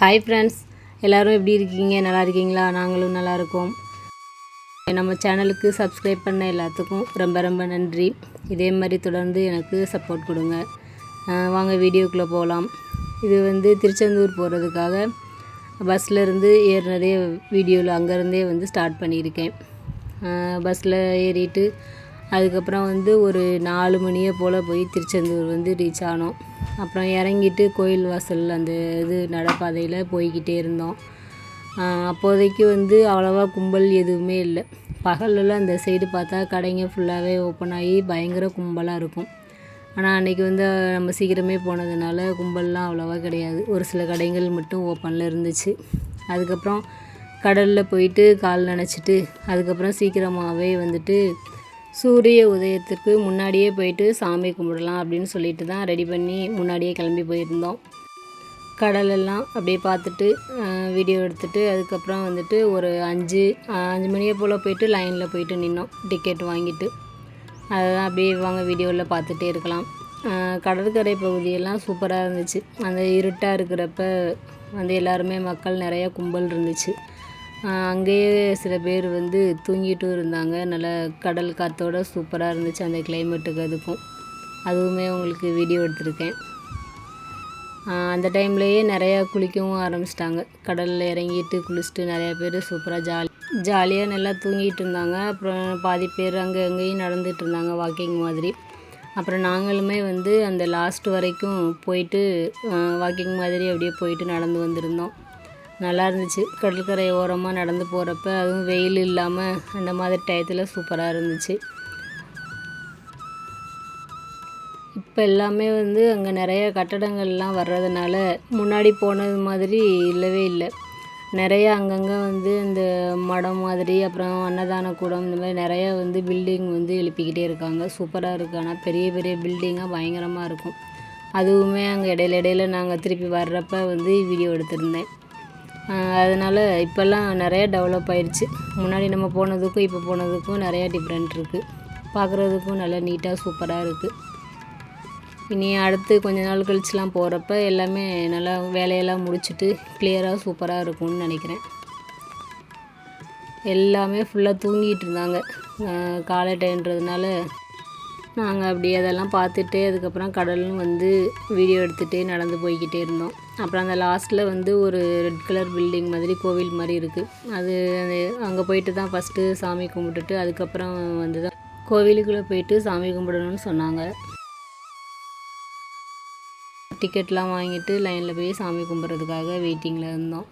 Hi friends எல்லோரும் எப்படி இருக்கீங்க? நல்லா இருக்கீங்களா? நாங்களும் நல்லா இருக்கோம். நம்ம சேனலுக்கு சப்ஸ்கிரைப் பண்ண எல்லாத்துக்கும் ரொம்ப ரொம்ப நன்றி. இதே மாதிரி தொடர்ந்து எனக்கு சப்போர்ட் கொடுங்க. வாங்க வீடியோக்குள்ளே போகலாம் இது வந்து திருச்செந்தூர் போகிறதுக்காக பஸ்ஸில் இருந்து ஏறினதே வீடியோவில் அங்கேருந்தே வந்து ஸ்டார்ட் பண்ணியிருக்கேன். பஸ்ஸில் ஏறிட்டு அதுக்கப்புறம் வந்து ஒரு நாலு மணியை போல் போய் திருச்செந்தூர் வந்து ரீச் ஆனோம். அப்புறம் இறங்கிட்டு கோயில் வாசல் அந்த இது நடைபாதையில் போய்கிட்டே இருந்தோம். அப்போதைக்கு வந்து அவ்வளோவா கும்பல் எதுவுமே இல்லை. பகல்லலாம் அந்த சைடு பார்த்தா கடைங்க ஃபுல்லாகவே ஓப்பன் ஆகி பயங்கர கும்பலாக இருக்கும். ஆனால் அன்றைக்கி வந்து நம்ம சீக்கிரமே போனதுனால கும்பல்லாம் அவ்வளோவா கிடையாது. ஒரு சில கடைகள் மட்டும் ஓப்பனில் இருந்துச்சு. அதுக்கப்புறம் கடலில் போயிட்டு கால் நினச்சிட்டு அதுக்கப்புறம் சீக்கிரமாகவே வந்துட்டு சூரிய உதயத்துக்கு முன்னாடியே போயிட்டு சாமி கும்பிடலாம் அப்படின்னு சொல்லிட்டு தான் ரெடி பண்ணி முன்னாடியே கிளம்பி போயிருந்தோம். கடலெல்லாம் அப்படியே பார்த்துட்டு வீடியோ எடுத்துட்டு அதுக்கப்புறம் வந்துட்டு ஒரு அஞ்சு அஞ்சு மணியை போல் போயிட்டு லைனில் போயிட்டு நின்னோம். டிக்கெட் வாங்கிட்டு. அதெல்லாம் அப்படியே வாங்க வீடியோவில் பார்த்துட்டே இருக்கலாம். கடற்கரை பகுதியெல்லாம் சூப்பராக இருந்துச்சு. அந்த இருட்டாக இருக்கிறப்ப வந்து எல்லாருமே மக்கள் நிறையா கும்பல் இருந்துச்சு. அங்கேயே சில பேர் வந்து தூங்கிட்டும் இருந்தாங்க. நல்ல கடல் காற்றோட சூப்பராக இருந்துச்சு அந்த கிளைமேட்டுக்கு அதுக்கும். அதுவுமே உங்களுக்கு வீடியோ எடுத்திருக்கேன். அந்த டைம்லேயே நிறையா குளிக்கவும் ஆரம்பிச்சிட்டாங்க. கடலில் இறங்கிட்டு குளிச்சுட்டு நிறையா பேர் சூப்பராக ஜாலி ஜாலியாக நல்லா தூங்கிட்டு இருந்தாங்க. அப்புறம் பாதி பேர் அங்கே அங்கேயும் நடந்துட்டு இருந்தாங்க வாக்கிங் மாதிரி. அப்புறம் நாங்களுமே வந்து அந்த லாஸ்ட் வரைக்கும் போயிட்டு வாக்கிங் மாதிரி அப்படியே போயிட்டு நடந்து வந்திருந்தோம். நல்லா இருந்துச்சு. கடற்கரை ஓரமாக நடந்து போகிறப்ப அதுவும் வெயில் இல்லாமல் அந்த மாதிரி டயத்தில் சூப்பராக இருந்துச்சு. இப்போ எல்லாமே வந்து அங்கே நிறைய கட்டடங்கள்லாம் வர்றதுனால முன்னாடி போனது மாதிரி இல்லவே இல்லை. நிறைய அங்கங்கே வந்து இந்த மடம் மாதிரி அப்புறம் அன்னதான கூடம் இந்த மாதிரி நிறைய வந்து பில்டிங் வந்து எழுப்பிக்கிட்டே இருக்காங்க. சூப்பராக இருக்குது ஆனால் பெரிய பெரிய பில்டிங்காக பயங்கரமாக இருக்கும். அதுவுமே அங்கே இடையில இடையில நாங்கள் திருப்பி வர்றப்ப வந்து வீடியோ எடுத்திருந்தேன். அதனால் இப்போல்லாம் நிறையா டெவலப் ஆயிடுச்சு முன்னாடி நம்ம போனதுக்கும் இப்போ போனதுக்கும் நிறையா டிஃப்ரெண்ட் இருக்குது பார்க்குறதுக்கும் நல்லா நீட்டாக சூப்பராக இருக்குது இனி அடுத்து கொஞ்ச நாள் கழிச்சுலாம் போகிறப்ப எல்லாமே நல்லா வேலையெல்லாம் முடிச்சுட்டு கிளியராக சூப்பராக இருக்கும்னு நினைக்கிறேன். எல்லாமே ஃபுல்லாக தூங்கிட்டு இருந்தாங்க. காலை டைன்றதுனால நாங்கள் அப்படி அதெல்லாம் பார்த்துட்டு அதுக்கப்புறம் கடலும் வந்து வீடியோ எடுத்துகிட்டே நடந்து போய்கிட்டே இருந்தோம். அப்புறம் அந்த லாஸ்ட்டில் வந்து ஒரு ரெட் கலர் பில்டிங் மாதிரி கோவில் மாதிரி இருக்குது அது அது அங்கே போயிட்டு தான் ஃபஸ்ட்டு சாமி கும்பிட்டுட்டு அதுக்கப்புறம் வந்து தான் கோவிலுக்குள்ளே போயிட்டு சாமி கும்பிடணும்னு சொன்னாங்க. டிக்கெட்லாம் வாங்கிட்டு லைனில் போய் சாமி கும்பிட்றதுக்காக வெயிட்டிங்கில் இருந்தோம்.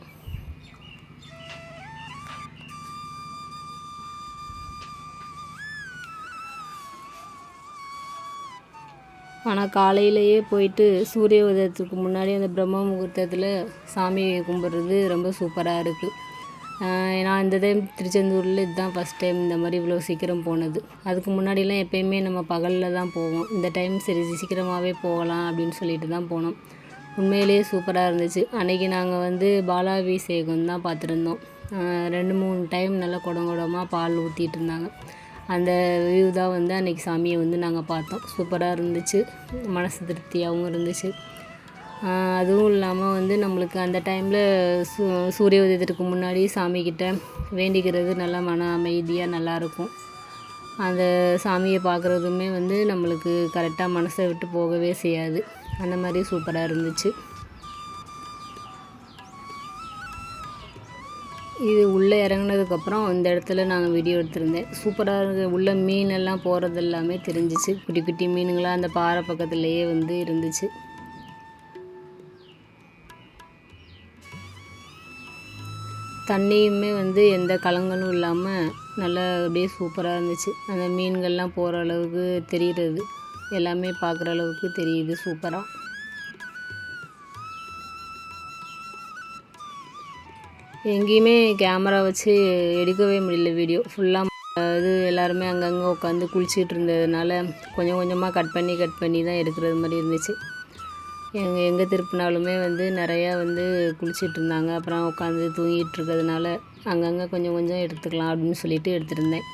ஆனால் காலையிலேயே போயிட்டு சூரிய உதயத்துக்கு முன்னாடி அந்த பிரம்ம முகூர்த்தத்தில் சாமியை கும்பிட்றது ரொம்ப சூப்பராக இருக்குது நான் இந்த டைம் திருச்செந்தூரில் இதுதான் ஃபஸ்ட் டைம் இந்த மாதிரி இவ்வளோ சீக்கிரம் போனது. அதுக்கு முன்னாடிலாம் எப்பயுமே நம்ம பகலில் தான் போவோம். இந்த டைம் சரி சீக்கிரமாகவே போகலாம் அப்படின்னு சொல்லிட்டு தான் போனோம். உண்மையிலேயே சூப்பராக இருந்துச்சு. அன்றைக்கி நாங்கள் வந்து பாலாபிஷேகம் தான் பார்த்துருந்தோம் ரெண்டு மூணு டைம் நல்லா குடங்குடமாக பால் ஊற்றிட்டு இருந்தாங்க. அந்த வியூ தான் வந்து அன்றைக்கி சாமியை வந்து நாங்கள் பார்த்தோம். சூப்பராக இருந்துச்சு. மனசு திருப்தியாகவும் இருந்துச்சு. அதுவும் இல்லாமல் வந்து நம்மளுக்கு அந்த டைமில் சூ சூரிய உதயத்திற்கு முன்னாடி சாமிக்கிட்ட வேண்டிக்கிறது நல்லா மன அமைதியாக நல்லாயிருக்கும் அந்த சாமியை பார்க்குறதுமே வந்து நம்மளுக்கு கரெக்டாக மனசை விட்டு போகவே செய்யாது. அந்த மாதிரி சூப்பராக இருந்துச்சு. இது உள்ளே இறங்குனதுக்கப்புறம் இந்த இடத்துல நாங்கள் வீடியோ எடுத்திருந்தேன். சூப்பராக இருந்தது உள்ளே மீனெல்லாம் போகிறது எல்லாமே தெரிஞ்சிச்சு. குட்டி குட்டி மீனுங்களாம் அந்த பாறை பக்கத்துலேயே வந்து இருந்துச்சு. தண்ணியுமே வந்து எந்த கலங்களும் இல்லாமல் நல்லா அப்படியே சூப்பராக இருந்துச்சு. அந்த மீன்கள்லாம் போகிற அளவுக்கு தெரிகிறது எல்லாமே பார்க்குற அளவுக்கு தெரியுது. சூப்பராக எங்கேயுமே கேமரா வச்சு எடுக்கவே முடியல வீடியோ. ஃபுல்லாக அது எல்லாருமே அங்கங்கே உட்காந்து குளிச்சுட்டு இருந்ததுனால கொஞ்சம் கொஞ்சமாக கட் பண்ணி கட் பண்ணி தான் எடுக்கிறது மாதிரி இருந்துச்சு. எங்கே எங்கே திருப்பினாலுமே வந்து நிறையா வந்து குளிச்சுட்டு இருந்தாங்க. அப்புறம் உட்காந்து தூங்கிட்டு இருக்கிறதுனால அங்கங்கே கொஞ்சம் கொஞ்சம் எடுத்துக்கலாம் அப்படின்னு சொல்லிட்டு எடுத்துருந்தேன்.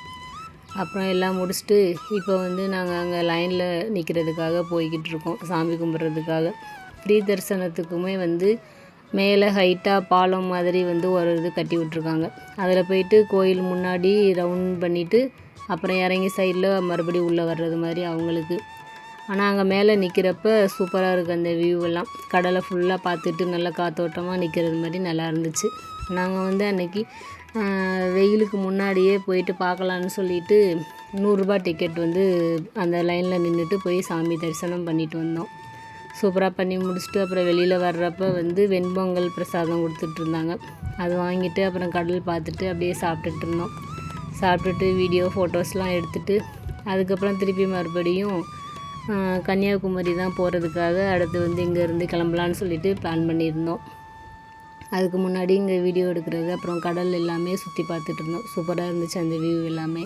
அப்புறம் எல்லாம் முடிச்சுட்டு இப்போ வந்து நாங்கள் அங்கே லைனில் நிற்கிறதுக்காக போய்கிட்டு இருக்கோம். சாமி கும்பிட்றதுக்காக. ஃப்ரீ தரிசனத்துக்குமே வந்து மேலே ஹைட்டாக பாலம் மாதிரி வந்து ஒரு இது கட்டி விட்ருக்காங்க அதில் போயிட்டு கோயில் முன்னாடி ரவுண்ட் பண்ணிவிட்டு அப்புறம் இறங்கி சைடில் மறுபடியும் உள்ளே வர்றது மாதிரி அவங்களுக்கு. ஆனால் அங்கே மேலே நிற்கிறப்ப சூப்பராக இருக்குது அந்த வியூவெல்லாம் கடலை ஃபுல்லாக பார்த்துட்டு நல்லா காத்தோட்டமாக நிற்கிறது மாதிரி நல்லா இருந்துச்சு. நாங்கள் வந்து அன்றைக்கி வெயிலுக்கு முன்னாடியே போயிட்டு பார்க்கலான்னு சொல்லிட்டு நூறுரூபா டிக்கெட் வந்து அந்த லைனில் நின்றுட்டு போய் சாமி தரிசனம் பண்ணிட்டு வந்தோம். சூப்பராக பண்ணி முடிச்சுட்டு அப்புறம் வெளியில் வர்றப்ப வந்து வெண்பொங்கல் பிரசாதம் கொடுத்துட்ருந்தாங்க. அது வாங்கிட்டு அப்புறம் கடல் பார்த்துட்டு அப்படியே சாப்பிட்டுட்டு இருந்தோம். சாப்பிட்டுட்டு வீடியோ ஃபோட்டோஸ்லாம் எடுத்துகிட்டு அதுக்கப்புறம் திருப்பி மறுபடியும் கன்னியாகுமரி தான் போகிறதுக்காக அடுத்து வந்து இங்கேருந்து கிளம்பலான்னு சொல்லிட்டு பிளான் பண்ணியிருந்தோம். அதுக்கு முன்னாடி இங்கே வீடியோ எடுக்கிறது அப்புறம் கடல் எல்லாமே சுற்றி பார்த்துட்டு இருந்தோம். சூப்பராக இருந்துச்சு அந்த வியூ எல்லாமே.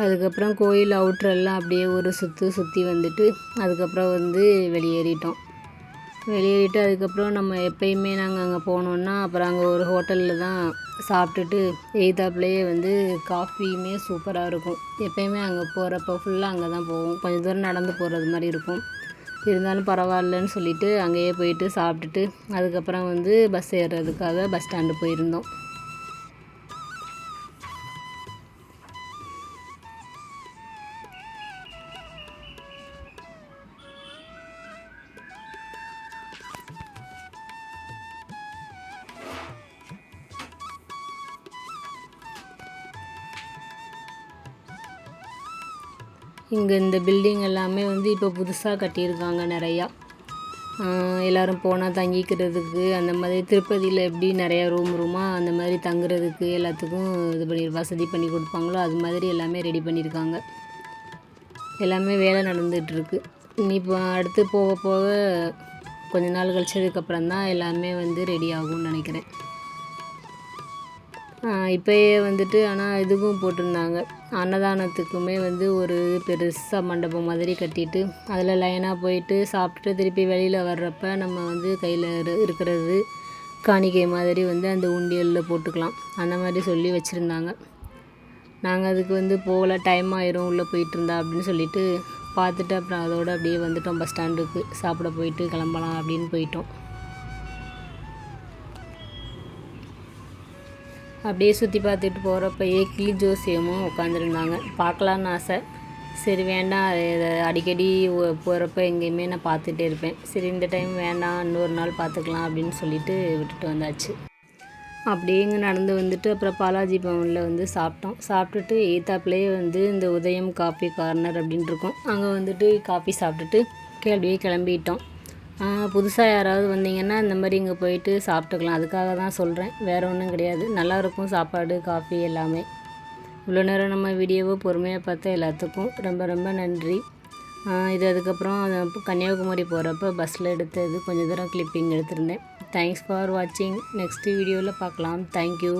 அதுக்கப்புறம் கோயில் அவுட்ரெல்லாம் அப்படியே ஒரு சுற்று சுற்றி வந்துட்டு அதுக்கப்புறம் வந்து வெளியேறிட்டோம். வெளியேறிட்டு அதுக்கப்புறம் நம்ம எப்பயுமே நாங்கள் அங்கே போனோன்னா அப்புறம் அங்கே ஒரு ஹோட்டலில் தான் சாப்பிட்டுட்டு எய்தாப்புலேயே வந்து காஃபியுமே சூப்பராக இருக்கும். எப்பயுமே அங்கே போகிறப்ப ஃபுல்லாக அங்கே தான் போவோம். கொஞ்சம் தூரம் நடந்து போகிறது மாதிரி இருக்கும். இருந்தாலும் பரவாயில்லன்னு சொல்லிட்டு அங்கேயே போயிட்டு சாப்பிட்டுட்டு அதுக்கப்புறம் வந்து பஸ் ஏறுறதுக்காக பஸ் ஸ்டாண்டு போயிருந்தோம். இங்கே இந்த பில்டிங் எல்லாமே வந்து இப்போ புதுசாக கட்டியிருக்காங்க நிறையா. எல்லோரும் போனால் தங்கிக்கிறதுக்கு அந்த மாதிரி திருப்பதியில் எப்படி நிறையா ரூம் ரூமாக அந்த மாதிரி தங்குறதுக்கு எல்லாத்துக்கும் இது பண்ணி வசதி பண்ணி கொடுப்பாங்களோ அது மாதிரி எல்லாமே ரெடி பண்ணியிருக்காங்க. எல்லாமே வேலை நடந்துகிட்ருக்கு. இனி இப்போ அடுத்து போக போக கொஞ்ச நாள் கழிச்சதுக்கப்புறம் தான் எல்லாமே வந்து ரெடி ஆகும்னு நினைக்கிறேன். இப்போயே வந்துட்டு ஆனால் இதுக்கும் போட்டிருந்தாங்க. அன்னதானத்துக்குமே வந்து ஒரு பெருசாக மண்டபம் மாதிரி கட்டிட்டு அதில் லைனாக போயிட்டு சாப்பிட்டுட்டு திருப்பி வெளியில் வர்றப்ப நம்ம வந்து கையில் இருக்கிறது காணிக்கை மாதிரி வந்து அந்த உண்டியலில் போட்டுக்கலாம். அந்த மாதிரி சொல்லி வச்சுருந்தாங்க. நாங்கள் அதுக்கு வந்து போகல டைம் ஆயிரும் உள்ளே போயிட்டுருந்தா அப்படின்னு சொல்லிட்டு பார்த்துட்டு அப்புறம் அதோடு அப்படியே வந்துட்டோம் பஸ் ஸ்டாண்டுக்கு சாப்பிட போயிட்டு கிளம்பலாம் அப்படின்னு போயிட்டோம். அப்படியே சுற்றி பார்த்துட்டு போகிறப்பயே கிளி ஜோசியமும் உட்காந்துருந்தாங்க பார்க்கலான்னு ஆசை. சரி வேண்டாம். இதை அடிக்கடி போகிறப்ப எங்கேயுமே நான் பார்த்துட்டே இருப்பேன். சரி இந்த டைம் வேண்டாம். இன்னொரு நாள் பார்த்துக்கலாம் அப்படின்னு சொல்லிட்டு விட்டுட்டு வந்தாச்சு. அப்படியே இங்கே நடந்து வந்துட்டு அப்புறம் பாலாஜி பவனில் வந்து சாப்பிட்டோம். சாப்பிட்டுட்டு ஏத்தாப்புலேயே வந்து இந்த உதயம் காஃபி கார்னர் அப்படின்ட்டு இருக்கோம். அங்கே வந்துட்டு காஃபி சாப்பிட்டுட்டு அப்படியே கிளம்பிட்டோம். புதுசாக யாராவது வந்தீங்கன்னா இந்த மாதிரி இங்கே போயிட்டு சாப்பிட்டுக்கலாம். அதுக்காக தான் சொல்கிறேன் வேறு ஒன்றும் கிடையாது. நல்லாயிருக்கும் சாப்பாடு காஃபி எல்லாமே. இவ்வளோ நேரம் நம்ம வீடியோவை பொறுமையாக பார்த்த எல்லாத்துக்கும் ரொம்ப ரொம்ப நன்றி. இது அதுக்கப்புறம் கன்னியாகுமரி போகிறப்ப பஸ்ஸில் எடுத்தது. கொஞ்சம் தூரம் கிளிப்பிங் எடுத்திருந்தேன். தேங்க்ஸ் ஃபார் வாட்சிங் நெக்ஸ்ட் வீடியோவில் பார்க்கலாம். தேங்க்யூ